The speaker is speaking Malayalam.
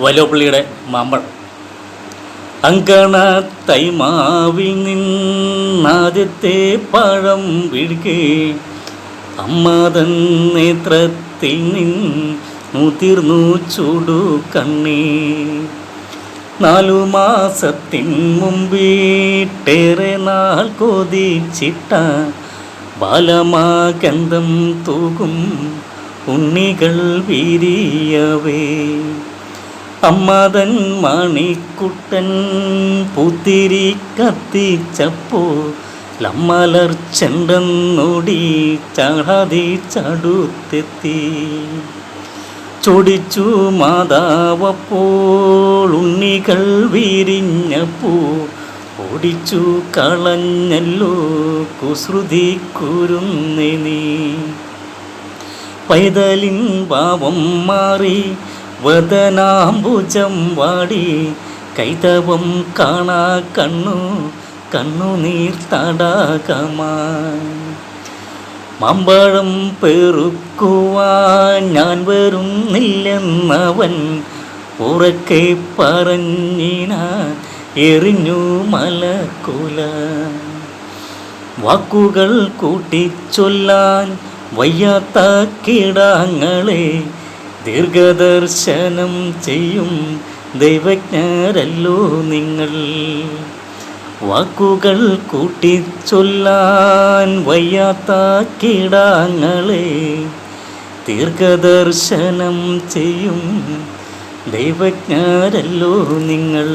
വലോപ്പള്ളിയുടെ മാമ്പഴം. അങ്കണ തൈമാവിൽ നിന്നാദ്യത്തെ പഴം വിഴുകെ അമ്മതൻ നേത്രത്തിൽ നിന്നുതിർന്നു ചൂടു കണ്ണീ. നാലു മാസത്തിൻ മുമ്പീട്ടേറെ നാൾ കൊതിച്ചിട്ട ബാലമാകന്ധം തൂകും ഉണ്ണികൾ വീരിയവേ. അമ്മതൻ മണിക്കുട്ടൻ പുത്തിരി കത്തിച്ചപ്പോ ലമ്മലർ ചെണ്ടെന്നോടി ചാടാതി ചടുത്തെത്തി. ചൊടിച്ചു മാതാവപ്പോൾ ഉണ്ണികൾ വിരിഞ്ഞപ്പോ ഓടിച്ചു കളഞ്ഞല്ലോ കുസൃതി കുരുന്നേ നീ പൈതലിൻ പാവം മാറി വദനാംബുജം വാടി കൈതവം കാണാ കണ്ണു കണ്ണുനീർ തടാകമായി മമ്പഴം പെറുക്കുവാൻ ഞാൻ വരുന്നില്ലെന്നവൻ ഉറക്കെ പറഞ്ഞിന എറിഞ്ഞു മലക്കുല. വാക്കുകൾ കൂട്ടിച്ചൊല്ലാൻ വയ്യാത്ത കിടാങ്ങളെ ദീർഘദർശനം ചെയ്യും ദൈവജ്ഞരല്ലോ നിങ്ങൾ. വാക്കുകൾ കൂട്ടിച്ചൊല്ലാൻ വയ്യാത്ത കിടാങ്ങളെ ദീർഘദർശനം ചെയ്യും ദൈവജ്ഞരല്ലോ നിങ്ങൾ.